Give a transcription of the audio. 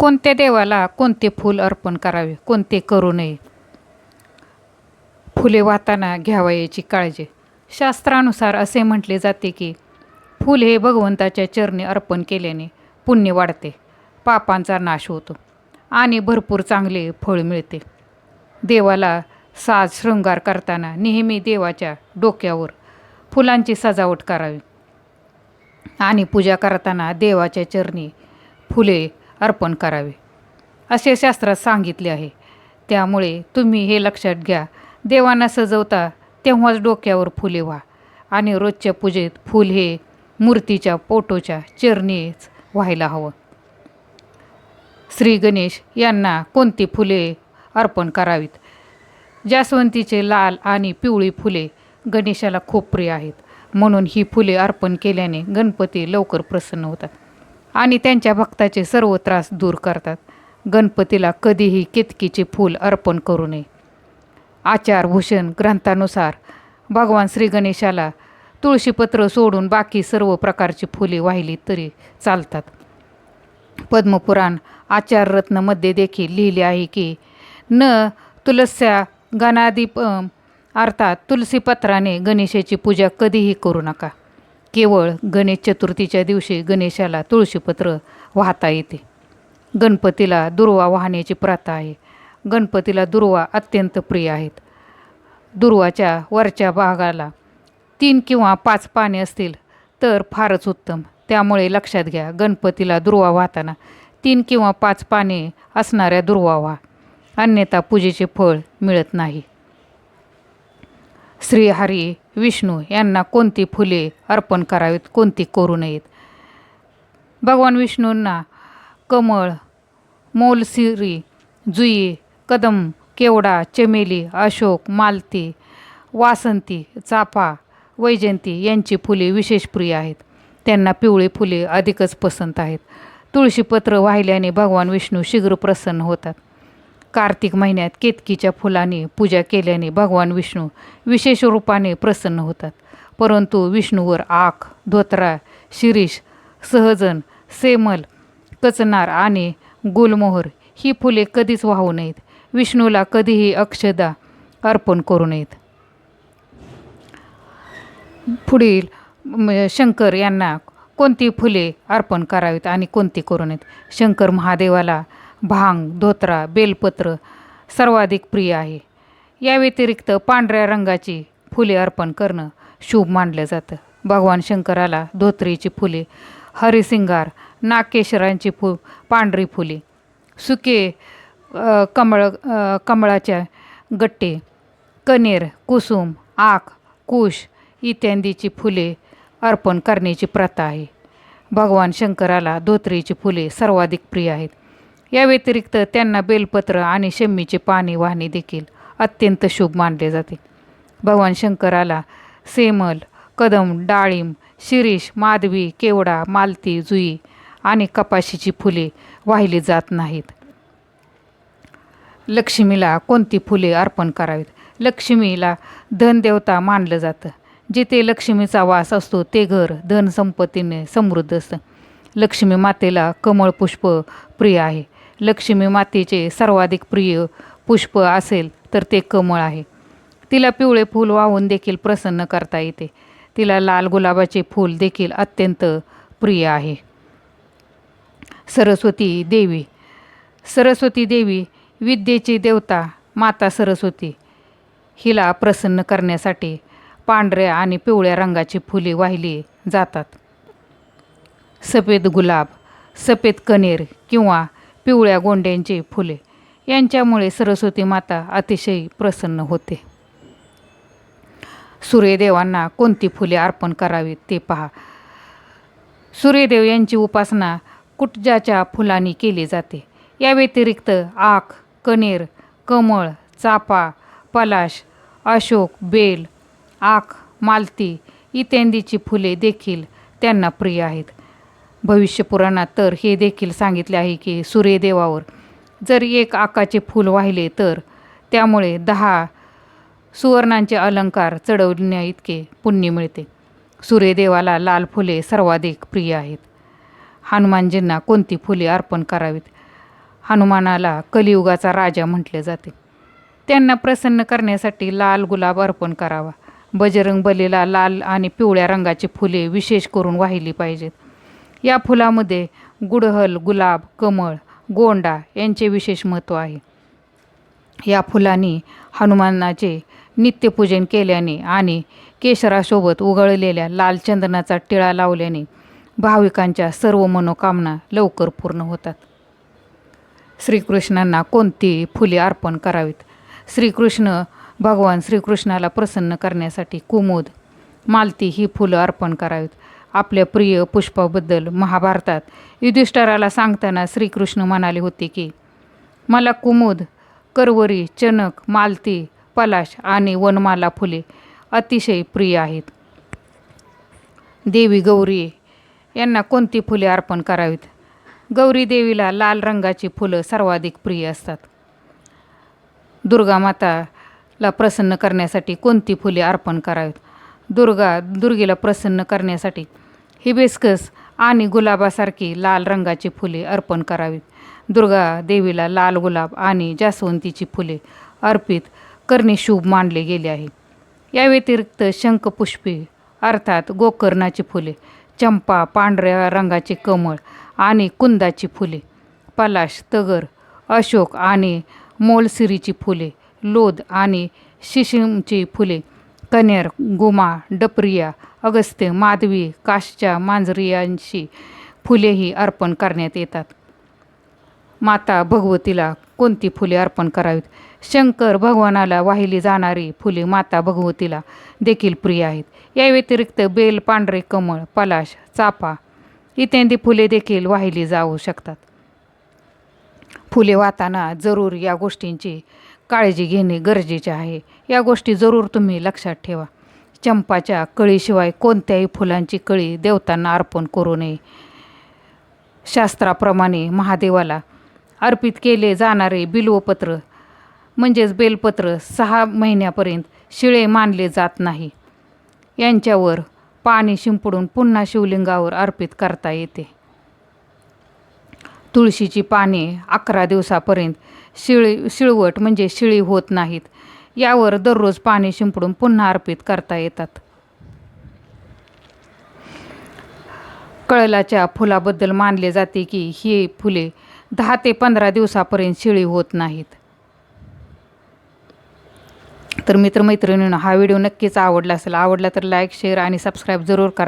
कोणत्या देवाला कोणते फूल अर्पण करावे कोणते करू नये? फुले वाहताना घ्यावयाची काळजी. शास्त्रानुसार असे म्हटले जाते की फूल हे भगवंताच्या चरणी अर्पण केल्याने पुण्य वाढते पापांचा नाश होतो आणि भरपूर चांगले फळ मिळते. देवाला साज शृंगार करताना नेहमी देवाच्या डोक्यावर फुलांची सजावट करावी. आणि पूजा करताना देवाच्या चरणी फुले अर्पण करावे. असे शास्त्रात सांगितले आहे. त्यामुळे तुम्ही हे लक्षात घ्या. देवांना सजवता तेव्हाच डोक्यावर फुले व्हा. आणि रोजच्या पूजेत फूल हे मूर्तीच्या पोटोच्या चरणीच व्हायला हवं. श्री गणेश यांना कोणती फुले अर्पण करावीत? जास्वंतीचे लाल आणि पिवळी फुले गणेशाला खूप प्रिय आहेत. म्हणून ही फुले अर्पण केल्याने गणपती लवकर प्रसन्न होतात. आणि त्यांच्या भक्ताचे सर्व त्रास दूर करतात. गणपतीला कधीही केतकीचे फूल अर्पण करू नये. आचारभूषण ग्रंथानुसार भगवान श्री गणेशाला तुळशीपत्र सोडून बाकी सर्व प्रकारची फुले वाहिली तरी चालतात. पद्मपुराण आचाररत्नमध्ये देखील लिहिले आहे की न तुलस्या गणादीप अर्थात तुलसीपत्राने गणेशाची पूजा कधीही करू नका. केवळ गणेश चतुर्थीच्या दिवशी गणेशाला तुळशीपत्र वाहता येते. गणपतीला दुर्वा वाहण्याची प्रथा आहे. गणपतीला दुर्वा अत्यंत प्रिय आहेत. दुर्वाच्या वरच्या भागाला तीन किंवा पाच पाने असतील तर फारच उत्तम. त्यामुळे लक्षात घ्या गणपतीला दुर्वा वाहताना तीन किंवा पाच पाने असणाऱ्या दुर्वा व्हा. अन्यथा पूजेचे फळ मिळत नाही. श्रीहरी विष्णू यांना कोणती फुले अर्पण करावीत कोणती करू नयेत? भगवान विष्णूंना कमळ मोलसिरी जुई कदम केवडा चमेली अशोक मालती वासंती चाफा वैजंती यांची फुले विशेष प्रिय आहेत. त्यांना पिवळी फुले अधिकच पसंत आहेत. तुळशीपत्र वाहिल्याने भगवान विष्णू शीघ्र प्रसन्न होतात. कार्तिक महिन्यात केतकीच्या फुलाने पूजा केल्याने भगवान विष्णू विशेष रूपाने प्रसन्न होतात. परंतु विष्णूवर आख धोत्रा शिरीष सहजन सेमल कचनार आणि गुलमोहर ही फुले कधीच वाहू नयेत. विष्णूला कधीही अक्षदा अर्पण करू नयेत. पुढील शंकर यांना कोणती फुले अर्पण करावीत आणि कोणती करू नयेत? शंकर महादेवाला भांग धोत्रा बेलपत्र सर्वाधिक प्रिय आहे. या व्यतिरिक्त पांढऱ्या रंगाची फुले अर्पण करणं शुभ मानलं जातं. भगवान शंकराला धोत्रीची फुले हरिसिंगार नागकेशरांची फु पांढरी फुले सुके कमळ कमळाच्या गट्टे कनेर कुसुम आक कुश इत्यादीची फुले अर्पण करण्याची प्रथा आहे. भगवान शंकराला धोत्रीची फुले सर्वाधिक प्रिय आहेत. या व्यतिरिक्त त्यांना बेलपत्र आणि शम्मीचे पाणी वाहणे देखील अत्यंत शुभ मानले जाते. भगवान शंकराला सेमल कदम डाळिंब शिरीष माधवी केवडा मालती जुई आणि कपाशीची फुले वाहिली जात नाहीत. लक्ष्मीला कोणती फुले अर्पण करावीत? लक्ष्मीला धनदेवता मानलं जातं. जिथे लक्ष्मीचा वास असतो ते घर धनसंपत्तीने समृद्ध असतं. लक्ष्मी मातेला कमळ पुष्प प्रिय आहे. लक्ष्मी मातेचे सर्वाधिक प्रिय पुष्प असेल तर ते कमळ आहे. तिला पिवळे फूल वाहून देखील प्रसन्न करता येते. तिला लाल गुलाबाचे फूल देखील अत्यंत प्रिय आहे. सरस्वती देवी. सरस्वती देवी विद्येची देवता माता सरस्वती. हिला प्रसन्न करण्यासाठी पांढऱ्या आणि पिवळ्या रंगाची फुले वाहिली जातात. सफेद गुलाब सफेद कनेर किंवा पिवळ्या गोंड्यांची फुले. यांच्यामुळे सरस्वती माता अतिशय प्रसन्न होते. सूर्यदेवांना कोणती फुले अर्पण करावीत ते पहा. सूर्यदेव यांची उपासना कुटजाच्या फुलांनी केली जाते. या व्यतिरिक्त आख कनेर कमळ चापा पलाश अशोक बेल आख मालती इत्यादीची फुले देखील त्यांना प्रिय आहेत. भविष्यपुराणात तर हे देखील सांगितले आहे की सूर्यदेवावर जर एक आकाचे फूल वाहिले तर त्यामुळे दहा सुवर्णांचे अलंकार चढवण्या इतके पुण्य मिळते. सूर्यदेवाला लाल फुले सर्वाधिक प्रिय आहेत. हनुमानजींना कोणती फुले अर्पण करावीत? हनुमानाला कलियुगाचा राजा म्हटले जाते. त्यांना प्रसन्न करण्यासाठी लाल गुलाब अर्पण करावा. बजरंग बलीला लाल आणि पिवळ्या रंगाची फुले विशेष करून वाहिली पाहिजेत. या फुलामध्ये गुडहल गुलाब कमळ गोंडा यांचे विशेष महत्त्व आहे. या फुलांनी हनुमानाचे नित्यपूजन केल्याने आणि केशरासोबत उगळलेल्या लाल चंदनाचा टिळा लावल्याने भाविकांच्या सर्व मनोकामना लवकर पूर्ण होतात. श्रीकृष्णांना कोणती फुले अर्पण करावीत? श्रीकृष्ण भगवान श्रीकृष्णाला प्रसन्न करण्यासाठी कुमुद मालती ही फुलं अर्पण करावीत. आपल्या प्रिय पुष्पाबद्दल महाभारतात युधिष्ठराला सांगताना श्रीकृष्ण म्हणाले होते की मला कुमुद करवरी चनक मालती पलाश आणि वनमाला फुले अतिशय प्रिय आहेत. देवी गौरी यांना कोणती फुले अर्पण करावीत? गौरी देवीला लाल रंगाची फुलं सर्वाधिक प्रिय असतात. दुर्गा माताला प्रसन्न करण्यासाठी कोणती फुले अर्पण करावीत? दुर्गा दुर्गेला प्रसन्न करण्यासाठी हिबेस्कस आणि गुलाबासारखी लाल रंगाची फुले अर्पण करावीत. दुर्गा देवीला लाल गुलाब आणि जास्वंतीची फुले अर्पित करणे शुभ मानले गेले आहे. या व्यतिरिक्त शंखपुष्पी अर्थात गोकर्णाची फुले चंपा पांढऱ्या रंगाचे कमळ आणि कुंदाची फुले पलाश तगर अशोक आणि मोलसिरीची फुले लोद आणि शिशिमची फुले कनेर गुमा डपरिया अगस्त्य माधवी काशच्या मांजरियांशी फुलेही अर्पण करण्यात येतात. माता भगवतीला कोणती फुले अर्पण करावीत? शंकर भगवानाला वाहिली जाणारी फुले माता भगवतीला देखील प्रिय आहेत. या व्यतिरिक्त बेल पांढरे कमळ पलाश चापा इत्यादी फुले देखील वाहिली जाऊ शकतात. फुले वाहताना जरूर या गोष्टींची काळजी घेणे गरजेचे आहे. या गोष्टी जरूर तुम्ही लक्षात ठेवा. चंपाच्या कळीशिवाय कोणत्याही फुलांची कळी देवतांना अर्पण करू नये. शास्त्राप्रमाणे महादेवाला अर्पित केले जाणारे बिल्वपत्र म्हणजेच बेलपत्र सहा महिन्यापर्यंत शिळे मानले जात नाही. यांच्यावर पाणी शिंपडून पुन्हा शिवलिंगावर अर्पित करता येते. तुळशीची पाने अकरा दिवसापर्यंत शिळी शिळवट म्हणजे शिळी होत नाहीत. यावर दररोज पाणी शिंपडून पुन्हा अर्पित करता येतात. कळलाच्या फुलाबद्दल मानले जाते की ही फुले दहा ते पंधरा दिवसापर्यंत शिळी होत नाहीत. तर मित्रमैत्रिणींना हा व्हिडिओ नक्कीच आवडला असेल आवडला तर लाईक शेअर आणि सबस्क्राईब जरूर करा.